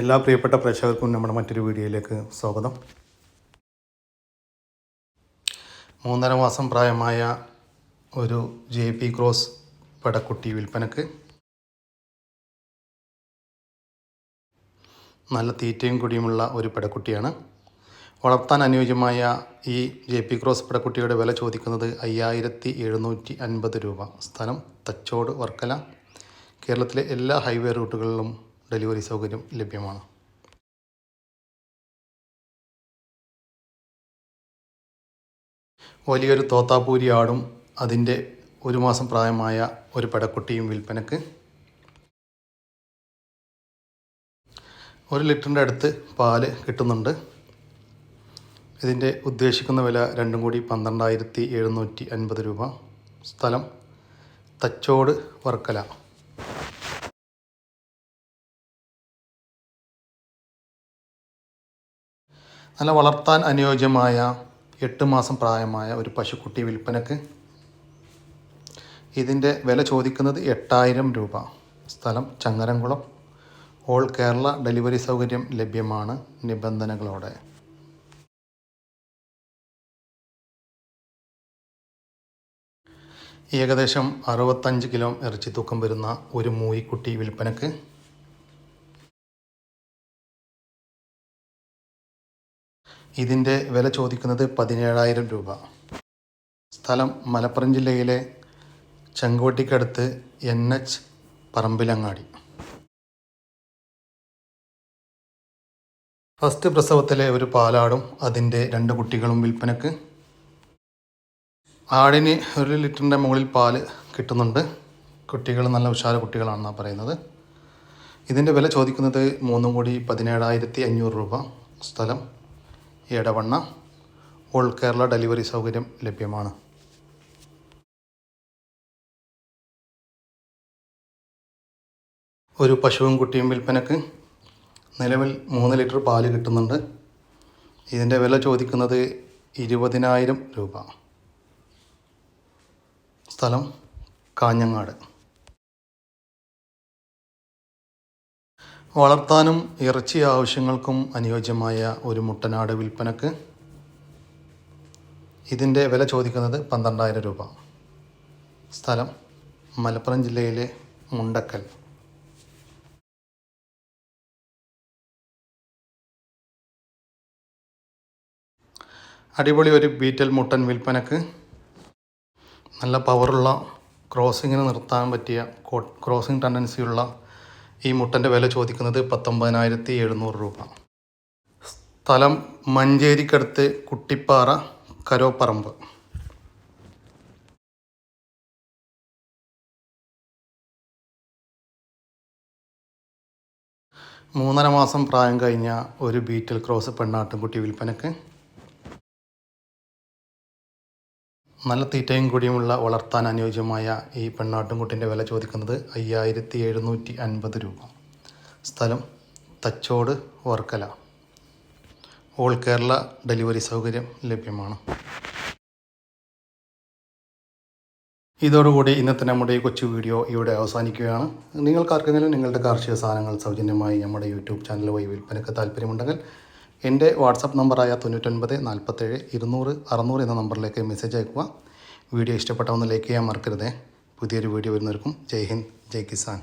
എല്ലാ പ്രിയപ്പെട്ട പ്രേക്ഷകർക്കും നമ്മുടെ മറ്റൊരു വീഡിയോയിലേക്ക് സ്വാഗതം. മൂന്നര മാസം പ്രായമായ ഒരു ജെ പി ക്രോസ് പടക്കുട്ടി വിൽപ്പനക്ക് നല്ല തീറ്റയും കുടിയുമുള്ള ഒരു പടക്കുട്ടിയാണ്. വളർത്താൻ അനുയോജ്യമായ ഈ ജെ പി ക്രോസ് പടക്കുട്ടിയുടെ വില ചോദിക്കുന്നത് അയ്യായിരത്തി എഴുന്നൂറ്റി അൻപത് രൂപ. സ്ഥലം തച്ചോട് വർക്കല. കേരളത്തിലെ എല്ലാ ഹൈവേ റൂട്ടുകളിലും ഡെലിവറി സൗകര്യം ലഭ്യമാണ്. വലിയൊരു തോത്താപ്പൂരി ആടും അതിന്റെ ഒരു മാസം പ്രായമായ ഒരു പടക്കുട്ടിയും വിൽപ്പനക്ക്. ഒരു ലിറ്ററിന്റെ അടുത്ത് പാൽ കിട്ടുന്നുണ്ട്. ഇതിന്റെ ഉദ്ദേശിക്കുന്ന വില രണ്ടും കൂടി പന്ത്രണ്ടായിരത്തി എഴുന്നൂറ്റി അൻപത് രൂപ. സ്ഥലം തച്ചോട് വർക്കല. നല്ല വളർത്താൻ അനുയോജ്യമായ എട്ട് മാസം പ്രായമായ ഒരു പശുക്കുട്ടി വിൽപ്പനക്ക് ഇതിന്റെ വില ചോദിക്കുന്നത് എട്ടായിരം രൂപ. സ്ഥലം ചങ്ങരംകുളം. ഓൾ കേരള ഡെലിവറി സൗകര്യം ലഭ്യമാണ് നിബന്ധനകളോടെ. ഏകദേശം അറുപത്തഞ്ച് കിലോ ഇറച്ചി തൂക്കം വരുന്ന ഒരു മൂയിക്കുട്ടി വിൽപ്പനക്ക് ഇതിന്റെ വില ചോദിക്കുന്നത് പതിനേഴായിരം രൂപ. സ്ഥലം മലപ്പുറം ജില്ലയിലെ ചെങ്കോട്ടിക്കടുത്ത് എൻ എച്ച് പറമ്പിലങ്ങാടി. ഫസ്റ്റ് പ്രസവത്തിലെ ഒരു പാലാടും അതിന്റെ രണ്ട് കുട്ടികളും വിൽപ്പനക്ക്. ആടിന് ഒരു ലിറ്ററിന്റെ മുകളിൽ പാൽ കിട്ടുന്നുണ്ട്. കുട്ടികൾ നല്ല ഉഷാര കുട്ടികളാണെന്നാണ് പറയുന്നത്. ഇതിന്റെ വില ചോദിക്കുന്നത് മൂന്നും കൂടി പതിനേഴായിരത്തി അഞ്ഞൂറ് രൂപ. സ്ഥലം എടവണ്ണ ഓൾ കേരള ഡെലിവറി സൗകര്യം ലഭ്യമാണ്. ഒരു പശുവും കുട്ടിയും വിൽപ്പനക്ക് നിലവിൽ മൂന്ന് ലിറ്റർ പാൽ കിട്ടുന്നുണ്ട്. ഇതിന്റെ വില ചോദിക്കുന്നത് ഇരുപതിനായിരം രൂപ. സ്ഥലം കാഞ്ഞങ്ങാട്. വളർത്താനും ഇറച്ചി ആവശ്യങ്ങൾക്കും അനുയോജ്യമായ ഒരു മുട്ടനാട് വിൽപ്പനക്ക് ഇതിന്റെ വില ചോദിക്കുന്നത് പന്ത്രണ്ടായിരം രൂപ. സ്ഥലം മലപ്പുറം ജില്ലയിലെ മുണ്ടക്കൽ. അടിപൊളി ഒരു ബീറ്റൽ മുട്ടൻ വിൽപ്പനക്ക് നല്ല പവറുള്ള ക്രോസിങ്ങിന് നിർത്താൻ പറ്റിയ ക്രോസിംഗ് ടെൻഡൻസിയുള്ള ഈ മുട്ടന്റെ വില ചോദിക്കുന്നത് പത്തൊമ്പതിനായിരത്തി എഴുന്നൂറ് രൂപ. സ്ഥലം മഞ്ചേരിക്കടുത്ത് കുട്ടിപ്പാറ കരോപ്പറമ്പ്. മൂന്നര മാസം പ്രായം കഴിഞ്ഞ ഒരു ബീറ്റൽ ക്രോസ് പെണ്ണാട്ടുംകുട്ടി വിൽപ്പനക്ക് നല്ല തീറ്റയും കൂടിയുമുള്ള വളർത്താൻ അനുയോജ്യമായ ഈ പെണ്ണാട്ടുംകുട്ടിന്റെ വില ചോദിക്കുന്നത് അയ്യായിരത്തി എഴുന്നൂറ്റി അൻപത് രൂപ. സ്ഥലം തച്ചോട് വർക്കല. ഓൾ കേരള ഡെലിവറി സൗകര്യം ലഭ്യമാണ്. ഇതോടുകൂടി ഇന്നത്തെ നമ്മുടെ ഈ കൊച്ചു വീഡിയോ ഇവിടെ അവസാനിക്കുകയാണ്. നിങ്ങൾക്കാർക്കെങ്കിലും നിങ്ങളുടെ കാർഷിക സാധനങ്ങൾ സൗജന്യമായി നമ്മുടെ യൂട്യൂബ് ചാനൽ വഴി വിൽപ്പനയ്ക്ക് താല്പര്യമുണ്ടെങ്കിൽ എന്റെ വാട്സപ്പ് നമ്പറായ തൊണ്ണൂറ്റൊൻപത് നാൽപ്പത്തേഴ് ഇരുന്നൂറ് അറുന്നൂറ് എന്ന നമ്പറിലേക്ക് മെസ്സേജ് അയക്കുക. വീഡിയോ ഇഷ്ടപ്പെട്ട ഒന്ന് ലൈക്ക് ചെയ്യാൻ മറക്കരുതേ. പുതിയൊരു വീഡിയോ വരുന്നവർക്കും ജയ് ഹിന്ദ് ജയ് കിസാൻ.